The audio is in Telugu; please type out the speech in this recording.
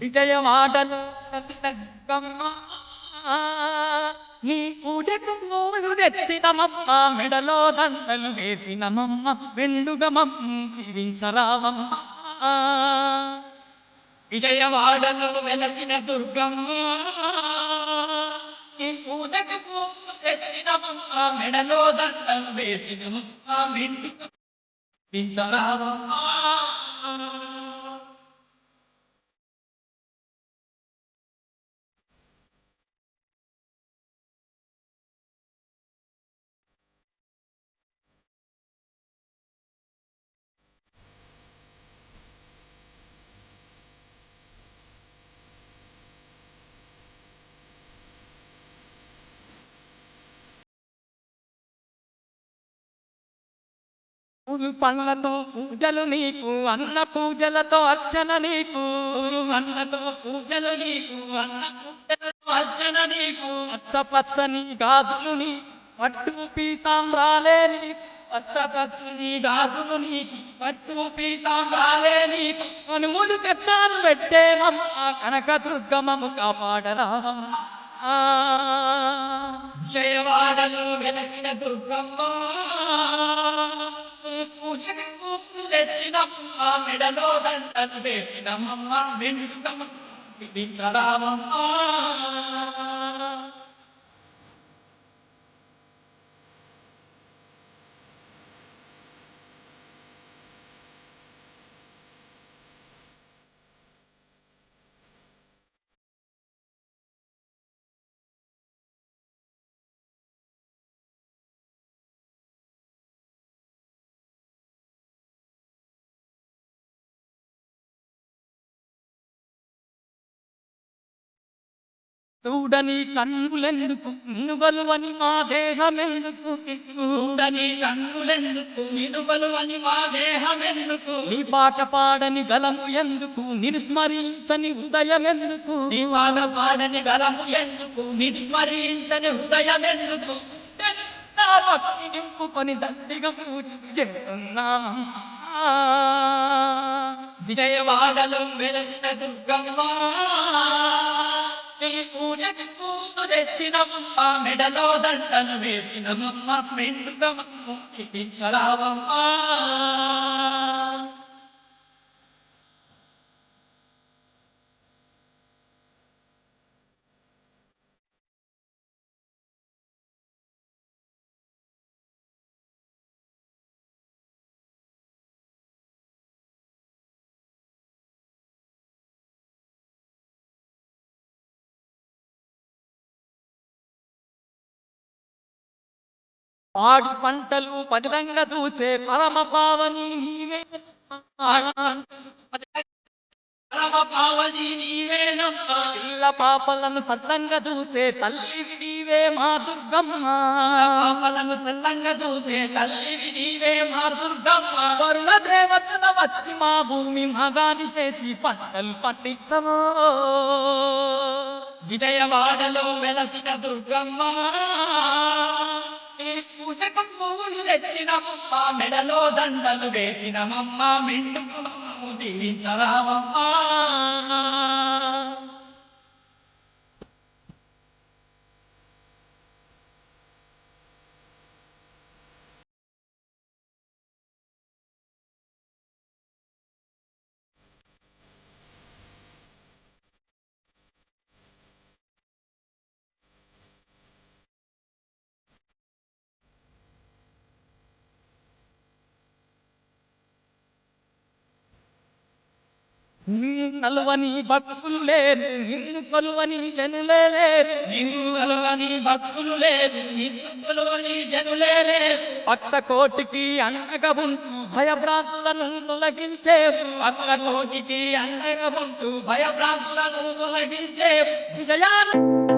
విజయవాడలో గమ్మ పూజకు తెచ్చినమమ్మ మెడలో దండలు వేసినమమ్మ వెండుగమమ్మ దీవించరామమ్మ విజయవాడలో వెలసిన దుర్గమ్మ నీ పూజకు తెచ్చినమమ్మ మెడలో దండలు వేసినమమ్మ వెండుగ మించరామమ్మ పండ్లతో పూజలు నీకు అన్న పూజలతో అర్చన నీకు. అన్నతో పూజలు నీకు అన్న పూజలతో అర్చన నీకు. పచ్చ పచ్చని గాజులు నీ పట్టు పీతాంబ్రాలే నీకు పచ్చ పచ్చని గాజులు నీకు పట్టు పీతాంబ్రాలే నీకు అనుములు తెత్తాను పెట్టేమమ్మ కనక దుర్గమము కాపాడరా. జయవాడలో వెలసిన దుర్గమ్మ. తెచ్చినమ్మ మెడలో దండలు వేసినమ్మ వెండుకమ్మ విధించరామమ్మ చూడని కన్నులెందుకు? నినుగలువని మా దేహమెందుకు? చూడని కన్నులెందుకు? నినుగలువని మా దేహమెందుకు? నీ పాట పాడని గలము ఎందుకు? నిస్మరించని హృదయం ఎందుకు నీ పాట పాడని గలము ఎందుకు? నిస్మరించని హృదయం ఎందుకు నా భక్తి నింపుకొని దండిగా పూజ చేస్తున్నా విజయవాడలో వెలసిన దుర్గమ్మ. నీ పూజకి పూలు తెచ్చినమ్మ మెడలో దండలు వేసినమ్మ మెండుకమ్మ ఇప్పించరావమ్మ పాడి పంటలు పదిలంగా చూసే పరమ పావని పిల్ల పాపలను సల్లంగా చూసే తల్లివి నీవే మా దుర్గమ్మ. పాపలను సల్లంగా చూసే తల్లివి నీవే మా దుర్గమ్మ. వరుణ దేవతల వచ్చి మా భూమి మగాని చేసి పంటలు పండిస్తామో విజయవాడలో వెలసిన దుర్గమ్మ. పూలు తెచ్చినమమ్మ మెడలో దండలు వేసినమమ్మ మిండు దీవించరావమ్మా. దీవించరామమ్మ నలువని భక్తులు లేరు నిన్ను కొలువని జనులే లేరు. నిన్ను కొలువని భక్తులు లేరు నిన్ను కొలువని జనులే లేరు. భక్త కోటికి అండగా ఉంటూ భయభ్రాంతులను తొలగించేవు. భక్త కోటికి అండగా ఉంటూ భయభ్రాంతులను తొలగించేవు. విజయాలు